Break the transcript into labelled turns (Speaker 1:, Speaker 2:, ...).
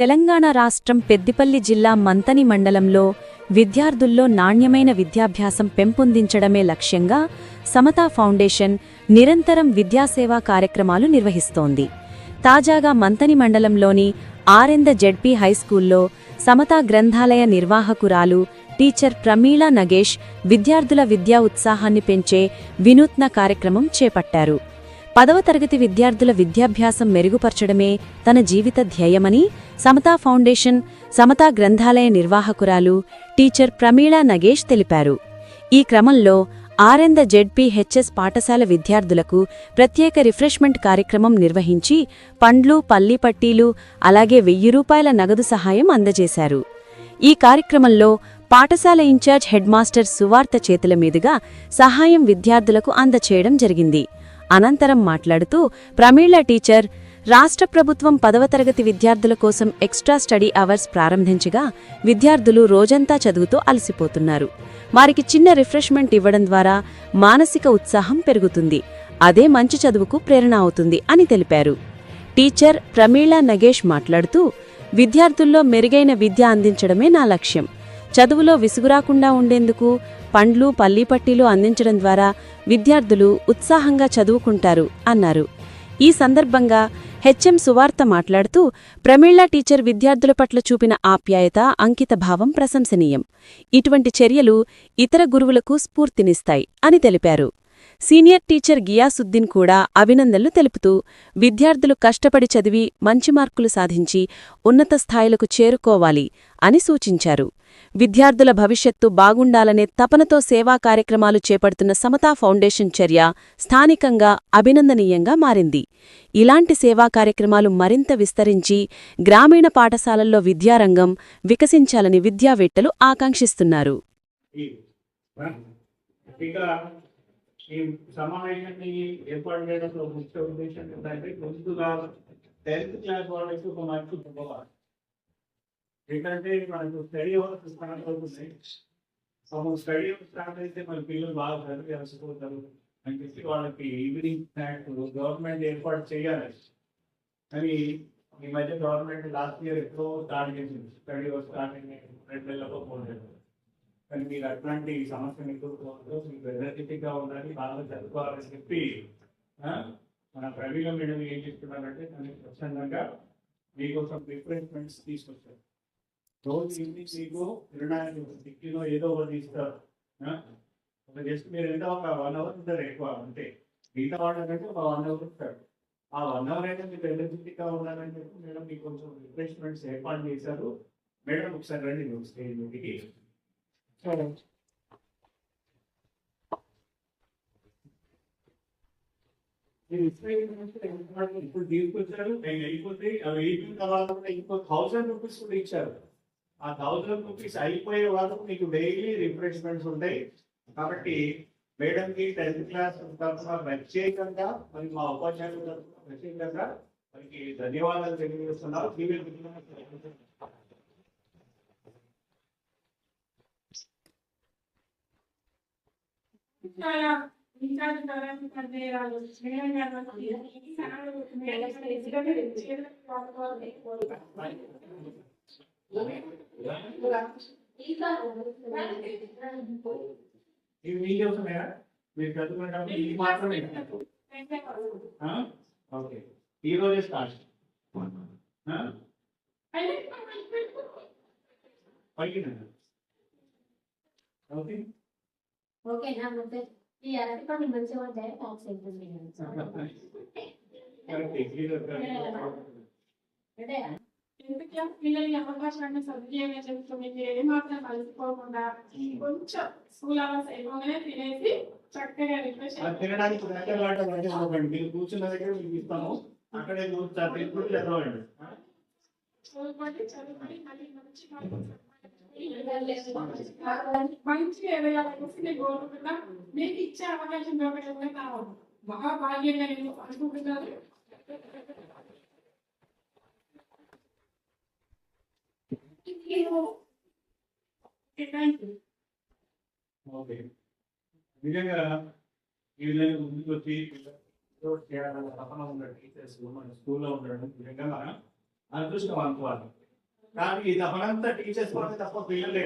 Speaker 1: తెలంగాణ రాష్ట్రం పెద్దిపల్లి జిల్లా మంతని మండలంలో విద్యార్థుల్లో నాణ్యమైన విద్యాభ్యాసం పెంపొందించడమే లక్ష్యంగా సమతా ఫౌండేషన్ నిరంతరం విద్యాసేవా కార్యక్రమాలు నిర్వహిస్తోంది. తాజాగా మంతని మండలంలోని ఆరెంద జెడ్పీ హైస్కూల్లో సమతా గ్రంథాలయ నిర్వాహకురాలు టీచర్ ప్రమీళ నగేష్ విద్యార్థుల విద్యా ఉత్సాహాన్ని పెంచే వినూత్న కార్యక్రమం చేపట్టారు. పదవ తరగతి విద్యార్థుల విద్యాభ్యాసం మెరుగుపరచడమే తన జీవిత ధ్యేయమని సమతా ఫౌండేషన్ సమతా గ్రంథాలయ నిర్వాహకురాలు టీచర్ ప్రమీళ నగేష్ తెలిపారు. ఈ క్రమంలో ఆరెంద జెడ్పీహెచ్ఎస్ పాఠశాల విద్యార్థులకు ప్రత్యేక రిఫ్రెష్మెంట్ కార్యక్రమం నిర్వహించి పండ్లు పల్లి పట్టీలు అలాగే వెయ్యి రూపాయల నగదు సహాయం అందజేశారు. ఈ కార్యక్రమంలో పాఠశాల ఇన్ఛార్జ్ హెడ్మాస్టర్ సువార్త చేతుల మీదుగా సహాయం విద్యార్థులకు అందచేయడం జరిగింది. అనంతరం మాట్లాడుతూ ప్రమీళ టీచర్ రాష్ట్ర ప్రభుత్వం పదవ తరగతి విద్యార్థుల కోసం ఎక్స్ట్రా స్టడీ అవర్స్ ప్రారంభించగా విద్యార్థులు రోజంతా చదువుతూ అలసిపోతున్నారు. వారికి చిన్న రిఫ్రెష్మెంట్ ఇవ్వడం ద్వారా మానసిక ఉత్సాహం పెరుగుతుంది. అదే మంచి చదువుకు ప్రేరణ అవుతుంది అని తెలిపారు. టీచర్ ప్రమీళ నగేష్ మాట్లాడుతూ విద్యార్థుల్లో మెరుగైన విద్య అందించడమే నా లక్ష్యం. చదువులో విసుగురాకుండా ఉండేందుకు పండ్లు పల్లీపట్టీలు అందించడం ద్వారా విద్యార్థులు ఉత్సాహంగా చదువుకుంటారు అన్నారు. ఈ సందర్భంగా హెచ్ఎం సువార్త మాట్లాడుతూ ప్రమీళ టీచర్ విద్యార్థుల పట్ల చూపిన ఆప్యాయత అంకితభావం ప్రశంసనీయం. ఇటువంటి చర్యలు ఇతర గురువులకు స్ఫూర్తినిస్తాయి అని తెలిపారు. సీనియర్ టీచర్ గియాసుద్దీన్ కూడా అభినందనలు తెలుపుతూ విద్యార్థులు కష్టపడి చదివి మంచి మార్కులు సాధించి ఉన్నత స్థాయిలకు చేరుకోవాలి అని సూచించారు. విద్యార్థుల భవిష్యత్తు బాగుండాలనే తపనతో సేవా కార్యక్రమాలు చేపడుతున్న సమతా ఫౌండేషన్ చర్య స్థానికంగా అభినందనీయంగా మారింది. ఇలాంటి సేవా కార్యక్రమాలు మరింత విస్తరించి గ్రామీణ పాఠశాలల్లో విద్యారంగం వికసించాలని విద్యావేత్తలు ఆకాంక్షిస్తున్నారు.
Speaker 2: ఈ సమావేశాన్ని ఏర్పాటు చేయడంలో ముఖ్య ఉద్దేశం ఏంటంటే ముందుగా టెన్త్ క్లాస్ వాళ్ళకి ఒక మంచి ఎందుకంటే మనకు స్టడీ అవర్స్ స్టార్ట్ అవుతుంది సో స్టడీ అవర్స్ స్టార్ట్ అయితే మన పిల్లలు బాగా చదివి అలసిపోతారు. అని చెప్పి వాళ్ళకి ఈవినింగ్ స్నాక్స్ గవర్నమెంట్ ఏర్పాటు చేయాలి. కానీ ఈ మధ్య గవర్నమెంట్ లాస్ట్ ఇయర్ ఎక్కువ స్టార్ట్ చేసింది. స్టడీ అవర్స్ స్టార్ట్ అయింది. రెండు నెలలకు మూడు కానీ మీరు అట్లాంటి సమస్యను ఎదుర్కోవద్దు మీకు ఎనర్జెటిక్గా ఉండాలి బాగా చదువుకోవాలని చెప్పి మన ప్రవీణ మేడం ఏం చెప్తున్నారంటే దానికి స్వచ్ఛందంగా మీకోసం రిఫ్రెష్మెంట్స్ తీసుకొచ్చారు. రోజు ఈవినింగ్ మీకు తినడానికి టిక్కీలో ఏదో ఒకటి ఇస్తారు. జస్ట్ మీరు ఎంత ఒక వన్ అవర్ ఉంటారు ఎక్కువ అంతే. మిగతా వాళ్ళకంటే ఒక వన్ అవర్ ఉంటారు. ఆ వన్ అవర్ అయితే మీకు ఎనర్జెటిక్గా ఉండాలని చెప్పి మేడం మీకు కొంచెం రిఫ్రెష్మెంట్స్ ఏర్పాటు చేశారు. మేడం ఒకసారి రండి మీరు స్టేజ్ మీదకి. ఇప్పుడు తీసుకొచ్చారు. నేను అయిపోతే అవి అయిపోయిన తర్వాత ఇంకో థౌసండ్ రూపీస్ కూడా ఇచ్చారు. ఆ థౌసండ్ రూపీస్ అయిపోయే వరకు మీకు డైలీ రిఫ్రెష్మెంట్స్ ఉంటాయి. కాబట్టి మేడం కి టెన్త్ క్లాస్ తరఫున ప్రత్యేకంగా మరి మా ఉపాధ్యాయుల తరఫున ప్రత్యేకంగా మనకి ధన్యవాదాలు తెలియజేస్తున్నారు మీ
Speaker 3: ఇన్ఛార్జ్
Speaker 2: ఇవి మీకు అవసరమేనా మీరు చదువుకుంటే ఇది మాత్రమే ఓకే. ఈ రోజే స్టార్ట్.
Speaker 4: మంచిగా ఉంటాయి
Speaker 3: క్లాస్ పిల్లలకి అవకాశాన్ని సద్వినియోగం చేసుకుని ఏమాత్రం కలిసిపోకుండా కొంచెం స్కూల్ అవర్స్ అయిపోగానే తినేసి చక్కగా రిఫ్రెష్
Speaker 2: తినడానికి. మీరు కూర్చున్న దగ్గర మీకు ఇస్తాము. అక్కడే కూర్చుంటారు ఇప్పుడు చదవండి. ఆ?
Speaker 3: చదువుకోండి చదువుకొని మళ్ళీ మంచి మార్కులు మంచిగా ఎదగాలని కోరుకున్నా మీకు ఇచ్చే అవకాశం దొరకడం నా మహాభాగ్యంగా నేను అనుకుంటున్నాను.
Speaker 2: ఓకే నిజంగా ఈ విధంగా ముందుకు వచ్చి చేయాలన్న తపన ఉన్న టీచర్స్ మన స్కూల్లో ఉండడం నిజంగా మన అదృష్టం అనుకోవాలి కానీ ఈ తపనంతా టీచర్స్ తప్ప పిల్లలే